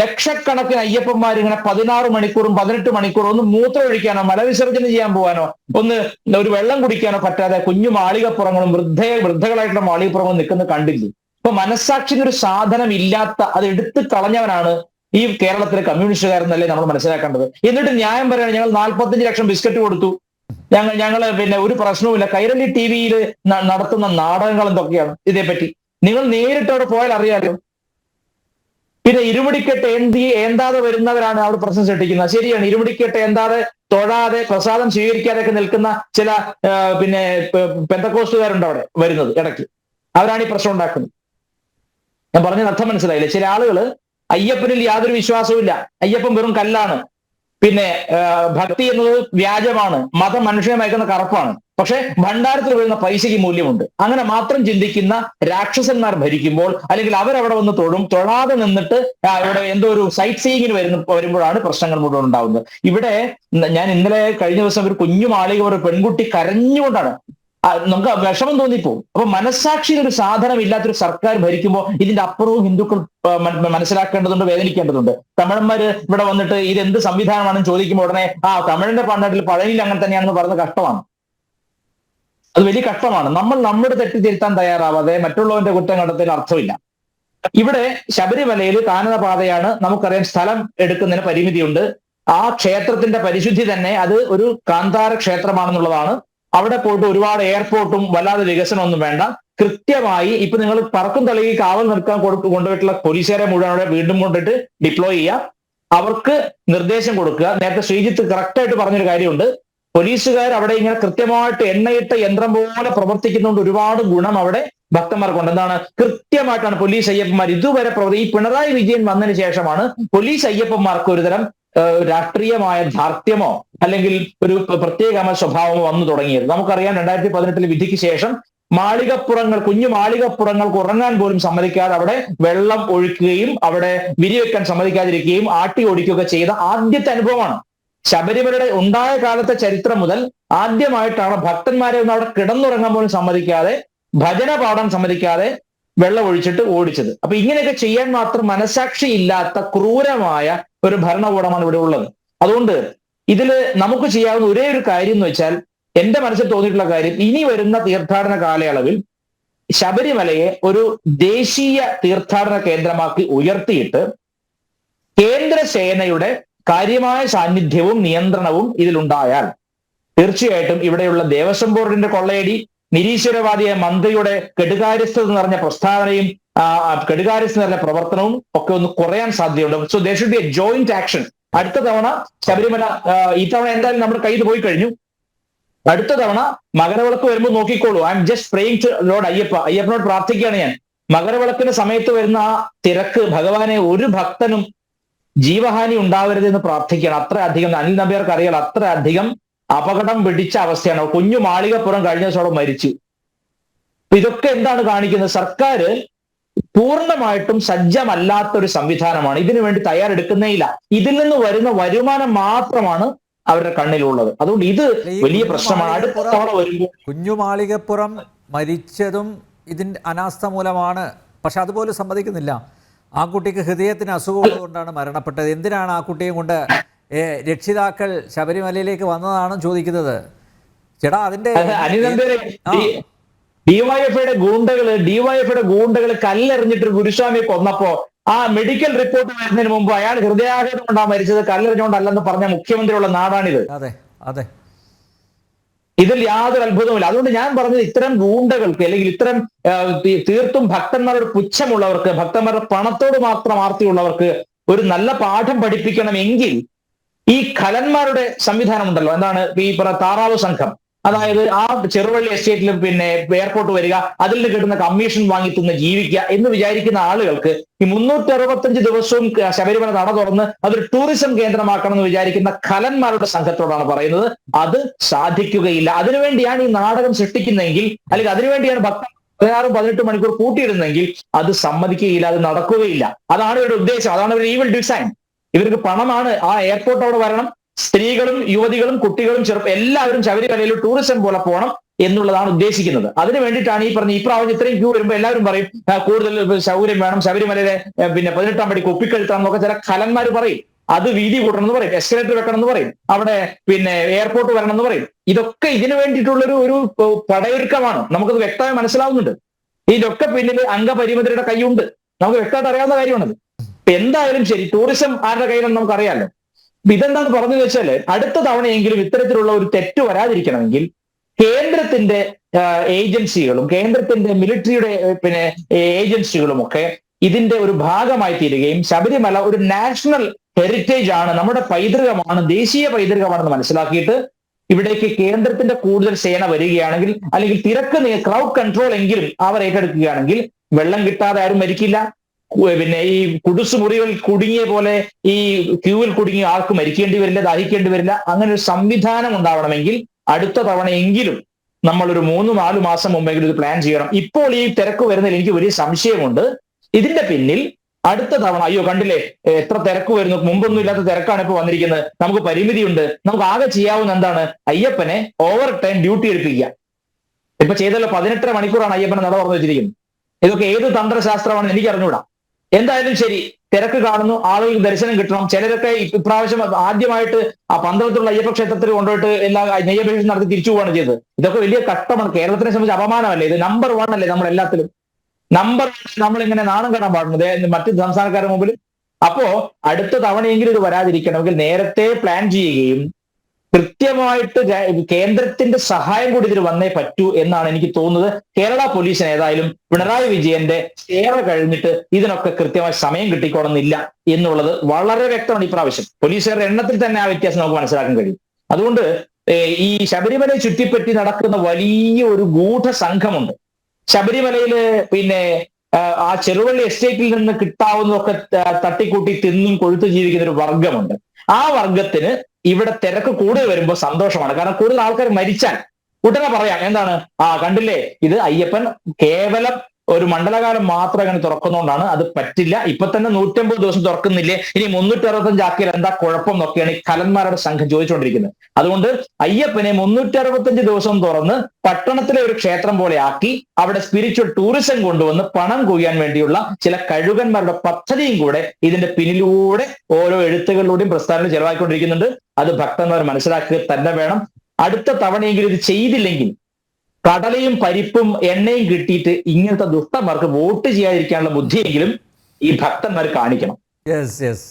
ലക്ഷക്കണക്കിന് അയ്യപ്പന്മാർ ഇങ്ങനെ പതിനാറ് മണിക്കൂറും പതിനെട്ട് മണിക്കൂറും ഒന്ന് മൂത്രം ഒഴിക്കാനോ മലവിസർജനം ചെയ്യാൻ പോകാനോ ഒന്ന് ഒരു വെള്ളം കുടിക്കാനോ പറ്റാതെ കുഞ്ഞു മാളികപ്പുറങ്ങളും വൃദ്ധയെ വൃദ്ധകളായിട്ടുള്ള മാളികപ്പുറങ്ങളും നിൽക്കുന്നത് കണ്ടില്ല? ഇപ്പൊ മനസ്സാക്ഷിന് ഒരു സാധനം ഇല്ലാത്ത അത് എടുത്തു കളഞ്ഞവനാണ് ഈ കേരളത്തിലെ കമ്മ്യൂണിസ്റ്റുകാരെന്നല്ലേ നമ്മൾ മനസ്സിലാക്കേണ്ടത്. എന്നിട്ട് ന്യായം പറയാണ് ഞങ്ങൾ നാൽപ്പത്തഞ്ച് ലക്ഷം ബിസ്ക്കറ്റ് കൊടുത്തു. ഞങ്ങൾ ഞങ്ങൾ പിന്നെ ഒരു പ്രശ്നവുമില്ല. കൈരളി ടി വിയിൽ നടത്തുന്ന നാടകങ്ങൾ എന്തൊക്കെയാണ്? ഇതേപ്പറ്റി. നിങ്ങൾ നേരിട്ട് അവിടെ പോയാൽ അറിയാലോ പിന്നെ ഇരുമുടിക്കെട്ട് ഏന്തി ഏന്താതെ വരുന്നവരാണ് അവിടെ പ്രശ്നം സൃഷ്ടിക്കുന്നത്. ശരിയാണ് ഇരുമുടിക്കെട്ട് ഏന്താതെ തൊഴാതെ പ്രസാദം സ്വീകരിക്കാതെയൊക്കെ നിൽക്കുന്ന ചില പിന്നെ പെന്തക്കോസ്റ്റുകാരുണ്ട് അവിടെ വരുന്നത് ഇടയ്ക്ക്. അവരാണ് ഈ പ്രശ്നം ഉണ്ടാക്കുന്നത്. ഞാൻ പറഞ്ഞത് അർത്ഥം മനസ്സിലായില്ലേ? ചില ആളുകൾ അയ്യപ്പനിൽ യാതൊരു വിശ്വാസവും അയ്യപ്പൻ വെറും കല്ലാണ്. പിന്നെ ഭക്തി എന്നത് വ്യാജമാണ്. മതം മനുഷ്യനെ മയക്കുന്ന കറപ്പാണ്. പക്ഷെ ഭണ്ഡാരത്തിൽ വരുന്ന പൈസയ്ക്ക് മൂല്യമുണ്ട്. അങ്ങനെ മാത്രം ചിന്തിക്കുന്ന രാക്ഷസന്മാർ ഭരിക്കുമ്പോൾ അല്ലെങ്കിൽ അവരവിടെ വന്ന് തൊഴും തൊഴാതെ നിന്നിട്ട് ഇവിടെ എന്തോ ഒരു സൈറ്റ് സീയിങ്ങിന് വരുന്ന വരുമ്പോഴാണ് പ്രശ്നങ്ങൾ മുഴുവൻ ഉണ്ടാവുന്നത്. ഇവിടെ ഞാൻ ഇന്നലെ കഴിഞ്ഞ ദിവസം ഒരു കുഞ്ഞു മാളിക ഒരു പെൺകുട്ടി കരഞ്ഞുകൊണ്ടാണ്. നമുക്ക് വിഷമം തോന്നിപ്പോവും. അപ്പൊ മനസ്സാക്ഷിയിൽ ഒരു സാധനം ഇല്ലാത്തൊരു സർക്കാർ ഭരിക്കുമ്പോൾ ഇതിന്റെ അപ്പുറവും ഹിന്ദുക്കൾ മനസ്സിലാക്കേണ്ടതുണ്ട് വേദനിക്കേണ്ടതുണ്ട്. തമിഴന്മാര് ഇവിടെ വന്നിട്ട് ഇത് എന്ത് സംവിധാനമാണെന്ന് ചോദിക്കുമ്പോൾ ഉടനെ ആ തമിഴിന്റെ പണ്ടാട്ടിൽ പഴനിയിൽ അങ്ങനെ തന്നെയാണെന്ന് പറഞ്ഞ കഷ്ടമാണ്. അത് വലിയ കഷ്ടമാണ്. നമ്മൾ നമ്മുടെ തെറ്റ് തിരുത്താൻ തയ്യാറാവാതെ മറ്റുള്ളവന്റെ കുറ്റം കണ്ടെത്തൽ അർത്ഥമില്ല. ഇവിടെ ശബരിമലയിൽ കാനന പാതയാണ് നമുക്കറിയാം സ്ഥലം എടുക്കുന്നതിന് പരിമിതിയുണ്ട്. ആ ക്ഷേത്രത്തിന്റെ പരിശുദ്ധി തന്നെ അത് ഒരു കാന്താര ക്ഷേത്രമാണെന്നുള്ളതാണ്. അവിടെ പോയിട്ട് ഒരുപാട് എയർപോർട്ടും വല്ലാതെ വികസനമൊന്നും വേണ്ട. കൃത്യമായി ഇപ്പൊ നിങ്ങൾ പറക്കും തലയിൽ കാവൽ നിൽക്കാൻ കൊണ്ടുപോയിട്ടുള്ള പോലീസുകാരെ മുഴുവൻ അവിടെ വീണ്ടും കൊണ്ടിട്ട് ഡിപ്ലോയ് ചെയ്യുക. അവർക്ക് നിർദ്ദേശം കൊടുക്കുക. നേരത്തെ ശ്രീജിത്ത് കറക്റ്റായിട്ട് പറഞ്ഞൊരു കാര്യമുണ്ട്. പോലീസുകാർ അവിടെ ഇങ്ങനെ കൃത്യമായിട്ട് എണ്ണയിട്ട യന്ത്രം പോലെ പ്രവർത്തിക്കുന്നതുകൊണ്ട് ഒരുപാട് ഗുണം അവിടെ ഭക്തന്മാർക്കുണ്ട്. എന്താണ്? കൃത്യമായിട്ടാണ് പോലീസ് അയ്യപ്പന്മാർ ഇതുവരെ പ്രവർത്തി ഈ പിണറായി വിജയൻ വന്നതിന് ശേഷമാണ് പോലീസ് അയ്യപ്പന്മാർക്ക് ഒരുതരം രാഷ്ട്രീയമായ ധാർത്ഥ്യമോ അല്ലെങ്കിൽ ഒരു പ്ര- പ്രത്യേകമായ സ്വഭാവമോ വന്നു തുടങ്ങിയത്. നമുക്കറിയാം രണ്ടായിരത്തി പതിനെട്ടിലെ വിധിക്ക് ശേഷം മാളികപ്പുറങ്ങൾ കുഞ്ഞു മാളികപ്പുറങ്ങൾക്ക് ഉറങ്ങാൻ പോലും സമ്മതിക്കാതെ അവിടെ വെള്ളം ഒഴിക്കുകയും അവിടെ വിരിവെക്കാൻ സമ്മതിക്കാതിരിക്കുകയും ആട്ടി ഓടിക്കുകയൊക്കെ ചെയ്ത ആദ്യത്തെ അനുഭവമാണ്. ശബരിമലയുടെ ഉണ്ടായ കാലത്തെ ചരിത്രം മുതൽ ആദ്യമായിട്ടാണ് ഭക്തന്മാരെ ഒന്ന് അവിടെ കിടന്നുറങ്ങാൻ പോലും സമ്മതിക്കാതെ ഭജന പാടാൻ സമ്മതിക്കാതെ വെള്ളം ഒഴിച്ചിട്ട് ഓടിച്ചത്. അപ്പൊ ഇങ്ങനെയൊക്കെ ചെയ്യാൻ മാത്രം മനസാക്ഷി ഇല്ലാത്ത ക്രൂരമായ ഒരു ഭരണകൂടമാണ് ഇവിടെ ഉള്ളത്. അതുകൊണ്ട് ഇതിൽ നമുക്ക് ചെയ്യാവുന്ന ഒരേ ഒരു കാര്യം എന്ന് വെച്ചാൽ എന്റെ മനസ്സിൽ തോന്നിയിട്ടുള്ള കാര്യം ഇനി വരുന്ന തീർത്ഥാടന കാലയളവിൽ ശബരിമലയെ ഒരു ദേശീയ തീർത്ഥാടന കേന്ദ്രമാക്കി ഉയർത്തിയിട്ട് കേന്ദ്ര സേനയുടെ കാര്യമായ സാന്നിധ്യവും നിയന്ത്രണവും ഇതിലുണ്ടായാൽ തീർച്ചയായിട്ടും ഇവിടെയുള്ള ദേവസ്വം ബോർഡിന്റെ കൊള്ളയടി നിരീശ്വരവാദിയായ മന്ത്രിയുടെ കെടുകാര്യസ്ഥത നിറഞ്ഞ പ്രസ്താവനയും കെടുകാര്യസ്ഥ നിറഞ്ഞ പ്രവർത്തനവും ഒക്കെ ഒന്ന് കുറയാൻ സാധ്യതയുണ്ട്. So they should be a joint action അടുത്ത തവണ ശബരിമല ഈ തവണ എന്തായാലും നമ്മുടെ കയ്യിൽ പോയി കഴിഞ്ഞു. അടുത്ത തവണ മകരവിളക്ക് വരുമ്പോൾ നോക്കിക്കോളൂ. I'm just praying to lord Ayyappa. അയ്യപ്പനോട് പ്രാർത്ഥിക്കുകയാണ് ഞാൻ. മകരവിളക്കിന്റെ സമയത്ത് വരുന്ന ആ തിരക്ക് ഭഗവാനെ ഒരു ഭക്തനും ജീവഹാനി ഉണ്ടാവരുത് എന്ന് പ്രാർത്ഥിക്കണം അത്ര അധികം അനിൽ നമ്പ്യാർക്ക് അറിയാലോ അത്ര അധികം അപകടം പിടിച്ച അവസ്ഥയാണ്. കുഞ്ഞു മാളികപ്പുറം കഴിഞ്ഞ ദിവസം മരിച്ചു. ഇതൊക്കെ എന്താണ് കാണിക്കുന്നത്? സർക്കാർ പൂർണമായിട്ടും സജ്ജമല്ലാത്ത ഒരു സംവിധാനമാണ്. ഇതിനു വേണ്ടി തയ്യാറെടുക്കുന്നേയില്ല. ഇതിൽ നിന്ന് വരുന്ന വരുമാനം മാത്രമാണ് അവരുടെ കണ്ണിലുള്ളത്. അതുകൊണ്ട് ഇത് വലിയ പ്രശ്നമാണ്. അടുത്ത തവണ വരുമ്പോൾ കുഞ്ഞു മാളികപ്പുറം മരിച്ചതും ഇതിന്റെ അനാസ്ഥ മൂലമാണ്. പക്ഷെ അതുപോലെ സമ്മതിക്കുന്നില്ല. ആ കുട്ടിക്ക് ഹൃദയത്തിന് അസുഖമുള്ളതുകൊണ്ടാണ് മരണപ്പെട്ടത്. എന്തിനാണ് ആ കുട്ടിയെ കൊണ്ട് രക്ഷിതാക്കൾ ശബരിമലയിലേക്ക് വന്നതാണ് ചോദിക്കുന്നത്? ചേട്ടാ അതിന്റെ. ഡിവൈഎഫ്ഐയുടെ ഗൂണ്ടകൾ ഡിവൈഎഫ്ഐയുടെ ഗൂണ്ടകൾ കല്ലെറിഞ്ഞിട്ട് ഗുരുസ്വാമിയെ കൊന്നപ്പോ ആ മെഡിക്കൽ റിപ്പോർട്ട് വരുന്നതിന് മുമ്പ് അയാൾ ഹൃദയാഘാതം കൊണ്ടാണ് മരിച്ചത് കല്ലെറിഞ്ഞുകൊണ്ടല്ലെന്ന് പറഞ്ഞ മുഖ്യമന്ത്രിയുള്ള നാടാണിത്. അതെ അതെ. ഇതിൽ യാതൊരു അത്ഭുതവുമില്ല. അതുകൊണ്ട് ഞാൻ പറഞ്ഞത് ഇത്തരം ഗൂണ്ടകൾക്ക് അല്ലെങ്കിൽ ഇത്തരം തീർത്തും ഭക്തന്മാരുടെ പുച്ഛമുള്ളവർക്ക് ഭക്തന്മാരുടെ പണത്തോട് മാത്രം ആർത്തിയുള്ളവർക്ക് ഒരു നല്ല പാഠം പഠിപ്പിക്കണമെങ്കിൽ ഈ ഖലന്മാരുടെ സംവിധാനം ഉണ്ടല്ലോ എന്താണ്? ഈ താറാവ് സംഘം. അതായത് ആ ചെറുവള്ളി എസ്റ്റേറ്റിലും പിന്നെ എയർപോർട്ട് വരിക അതിൽ നിന്ന് കിട്ടുന്ന കമ്മീഷൻ വാങ്ങി തിന്ന് ജീവിക്കുക എന്ന് വിചാരിക്കുന്ന ആളുകൾക്ക് ഈ മുന്നൂറ്റി അറുപത്തഞ്ച് ദിവസവും ശബരിമല നട തുറന്ന് അതൊരു ടൂറിസം കേന്ദ്രമാക്കണം എന്ന് വിചാരിക്കുന്ന കലന്മാരുടെ സംഘത്തോടാണ് പറയുന്നത്. അത് സാധിക്കുകയില്ല. അതിനുവേണ്ടിയാണ് ഈ നാടകം സൃഷ്ടിക്കുന്നതെങ്കിൽ അല്ലെങ്കിൽ അതിനുവേണ്ടിയാണ് ഭക്തൻ പതിനാറും പതിനെട്ട് മണിക്കൂർ കൂട്ടിയിടുന്നെങ്കിൽ അത് സമ്മതിക്കുകയില്ല അത് നടക്കുകയില്ല. അതാണ് ഇവരുടെ ഉദ്ദേശം. അതാണ് ഇവരുടെ ഈവൽ ഡിസൈൻ ഇവർക്ക് പണമാണ് ആ എയർപോർട്ട് അവിടെ വരണം. സ്ത്രീകളും യുവതികളും കുട്ടികളും ചെറുപ്പം എല്ലാവരും ശബരിമലയിൽ ടൂറിസം പോലെ പോകണം എന്നുള്ളതാണ് ഉദ്ദേശിക്കുന്നത്. അതിന് വേണ്ടിയിട്ടാണ് ഈ പറഞ്ഞ ഈ പ്രാവശ്യം ഇത്രയും ക്യൂ വരുമ്പോൾ എല്ലാവരും പറയും കൂടുതൽ സൗകര്യം വേണം ശബരിമലയിലെ പിന്നെ പതിനെട്ടാം പടി കുപ്പിക്കഴുത്താം എന്നൊക്കെ ചില കലന്മാർ പറയും. അത് വീതി കൂട്ടണം എന്ന് പറയും എസ്കലേറ്റർ വെക്കണം എന്ന് പറയും അവിടെ പിന്നെ എയർപോർട്ട് വരണം എന്ന് പറയും. ഇതൊക്കെ ഇതിനു വേണ്ടിയിട്ടുള്ളൊരു ഒരു പടയൊരുക്കമാണ്. നമുക്കത് വ്യക്തമായി മനസ്സിലാവുന്നുണ്ട്. ഇതിലൊക്കെ പിന്നിൽ അംഗപരിമിതരുടെ കൈയുണ്ട് നമുക്ക് വ്യക്തമായിട്ട് അറിയാവുന്ന കാര്യമാണത്. എന്തായാലും ശരി ടൂറിസം ആരുടെ കയ്യിലെന്ന് നമുക്കറിയാലോ. അപ്പൊ ഇതെന്താന്ന് പറഞ്ഞു വെച്ചാൽ അടുത്ത തവണയെങ്കിലും ഇത്തരത്തിലുള്ള ഒരു തെറ്റ് വരാതിരിക്കണമെങ്കിൽ കേന്ദ്രത്തിന്റെ ഏജൻസികളും കേന്ദ്രത്തിന്റെ മിലിറ്ററിയുടെ പിന്നെ ഏജൻസികളും ഒക്കെ ഇതിന്റെ ഒരു ഭാഗമായി തീരുകയും ശബരിമല ഒരു നാഷണൽ ഹെറിറ്റേജ് ആണ് നമ്മുടെ പൈതൃകമാണ് ദേശീയ പൈതൃകമാണെന്ന് മനസ്സിലാക്കിയിട്ട് ഇവിടേക്ക് കേന്ദ്രത്തിന്റെ കൂടുതൽ സേന വരികയാണെങ്കിൽ അല്ലെങ്കിൽ തിരക്ക് ക്രൗഡ് കൺട്രോൾ എങ്കിലും അവർ ഏറ്റെടുക്കുകയാണെങ്കിൽ വെള്ളം കിട്ടാതെ ആരും മരിക്കില്ല പിന്നെ ഈ കുടുസ് മുറികൾ കുടുങ്ങിയ പോലെ ഈ ക്യൂവിൽ കുടുങ്ങിയ ആൾക്ക് മരിക്കേണ്ടി വരില്ല ദാഹിക്കേണ്ടി വരില്ല അങ്ങനെ ഒരു സംവിധാനം ഉണ്ടാവണമെങ്കിൽ അടുത്ത തവണയെങ്കിലും നമ്മൾ ഒരു മൂന്ന് നാല് മാസം മുമ്പെങ്കിലും ഇത് പ്ലാൻ ചെയ്യണം. ഇപ്പോൾ ഈ തിരക്ക് വരുന്നതിൽ എനിക്ക് വലിയ സംശയമുണ്ട്. ഇതിന്റെ പിന്നിൽ അടുത്ത തവണ അയ്യോ കണ്ടില്ലേ എത്ര തിരക്ക് വരുന്നു മുമ്പൊന്നും ഇല്ലാത്ത തിരക്കാണ് ഇപ്പൊ വന്നിരിക്കുന്നത്. നമുക്ക് പരിമിതിയുണ്ട്. നമുക്ക് ആകെ ചെയ്യാവുന്ന എന്താണ്? അയ്യപ്പനെ ഓവർ ടൈം ഡ്യൂട്ടി എടുപ്പിക്കുക. ഇപ്പൊ ചെയ്തല്ലോ പതിനെട്ടര മണിക്കൂറാണ് അയ്യപ്പനെ നട തുറന്നു വെച്ചിരിക്കുന്നത്. ഇതൊക്കെ ഏത് തന്ത്രശാസ്ത്രമാണെന്ന് എനിക്ക് അറിഞ്ഞുകൂടാ എന്തായാലും ശരി. തിരക്ക് കാണുന്നു. ആളുകൾക്ക് ദർശനം കിട്ടണം. ചിലരൊക്കെ ഇപ്രാവശ്യം ആദ്യമായിട്ട് ആ പന്തളത്തുള്ള അയ്യപ്പ ക്ഷേത്രത്തിൽ കൊണ്ടുപോയിട്ട് എല്ലാ നെയ്യപേക്ഷ നടത്തി തിരിച്ചു പോവുകയാണ് ചെയ്തത്. ഇതൊക്കെ വലിയ കഷ്ടമാണ്. കേരളത്തിനെ സംബന്ധിച്ച് അപമാനമല്ലേ? ഇത് നമ്പർ വൺ അല്ലേ നമ്മൾ എല്ലാത്തിലും? നമ്പർ നമ്മൾ ഇങ്ങനെ നാണം കാണാൻ പാടുന്നത് മറ്റ് സംസ്ഥാനക്കാരുടെ മുമ്പിൽ അപ്പോ അടുത്ത തവണയെങ്കിലും ഇത് വരാതിരിക്കണമെങ്കിൽ നേരത്തെ പ്ലാൻ ചെയ്യുകയും കൃത്യമായിട്ട് കേന്ദ്രത്തിന്റെ സഹായം കൂടി ഇതിൽ വന്നേ പറ്റൂ എന്നാണ് എനിക്ക് തോന്നുന്നത്. കേരള പോലീസിന് ഏതായാലും പിണറായി വിജയന്റെ സേവ കഴിഞ്ഞിട്ട് ഇതിനൊക്കെ കൃത്യമായി സമയം കിട്ടിക്കോണമെന്നില്ല എന്നുള്ളത് വളരെ വ്യക്തമാണ് ഈ പ്രാവശ്യം പോലീസുകാരുടെ എണ്ണത്തിൽ തന്നെ ആ വ്യത്യാസം നമുക്ക് മനസ്സിലാക്കാൻ കഴിയും. അതുകൊണ്ട് ഈ ശബരിമലയെ ചുറ്റിപ്പറ്റി നടക്കുന്ന വലിയ ഒരു ഗൂഢ സംഘമുണ്ട്. ശബരിമലയിൽ പിന്നെ ആ ചെറുവള്ളി എസ്റ്റേറ്റിൽ നിന്ന് കിട്ടാവുന്നതൊക്കെ തട്ടിക്കൂട്ടി തിന്നും കൊഴുത്തു ജീവിക്കുന്ന ഒരു വർഗമുണ്ട് ആ വർഗത്തിന് ഇവിടെ തിരക്ക് കൂടുതൽ വരുമ്പോൾ സന്തോഷമാണ്. കാരണം കൂടുതൽ ആൾക്കാർ മരിച്ചാൽ ഉടനെ പറയാം എന്താണ്? ആ കണ്ടില്ലേ? ഇത് അയ്യപ്പൻ കേവലം ഒരു മണ്ഡലകാലം മാത്രം അങ്ങനെ തുറക്കുന്നതുകൊണ്ടാണ് അത് പറ്റില്ല. ഇപ്പൊ തന്നെ നൂറ്റമ്പത് ദിവസം തുറക്കുന്നില്ലേ? ഇനി മുന്നൂറ്റി അറുപത്തഞ്ച് ആക്കിയാൽ എന്താ കുഴപ്പം എന്നൊക്കെയാണ് ഈ കലന്മാരുടെ സംഘം ചോദിച്ചുകൊണ്ടിരിക്കുന്നത്. അതുകൊണ്ട് അയ്യപ്പനെ മുന്നൂറ്റി അറുപത്തഞ്ച് ദിവസം തുറന്ന് പട്ടണത്തിലെ ഒരു ക്ഷേത്രം പോലെ ആക്കി അവിടെ സ്പിരിച്വൽ ടൂറിസം കൊണ്ടുവന്ന് പണം കൊയ്യാൻ വേണ്ടിയുള്ള ചില കഴുകന്മാരുടെ പദ്ധതിയും കൂടെ ഇതിന്റെ പിന്നിലൂടെ ഓരോ എഴുത്തുകളിലൂടെയും പ്രസ്താവന ചെലവാക്കിക്കൊണ്ടിരിക്കുന്നുണ്ട് അത് ഭക്തന്മാർ മനസ്സിലാക്കുക തന്നെ വേണം. അടുത്ത തവണയെങ്കിലും ഇത് ചെയ്തില്ലെങ്കിൽ കടലയും പരിപ്പും എണ്ണയും കിട്ടിയിട്ട് ഇങ്ങനത്തെ ദുഷ്ടന്മാർക്ക് വോട്ട് ചെയ്യാതിരിക്കാനുള്ള ബുദ്ധിയെങ്കിലും ഈ ഭക്തന്മാർ കാണിക്കണം. Yes yes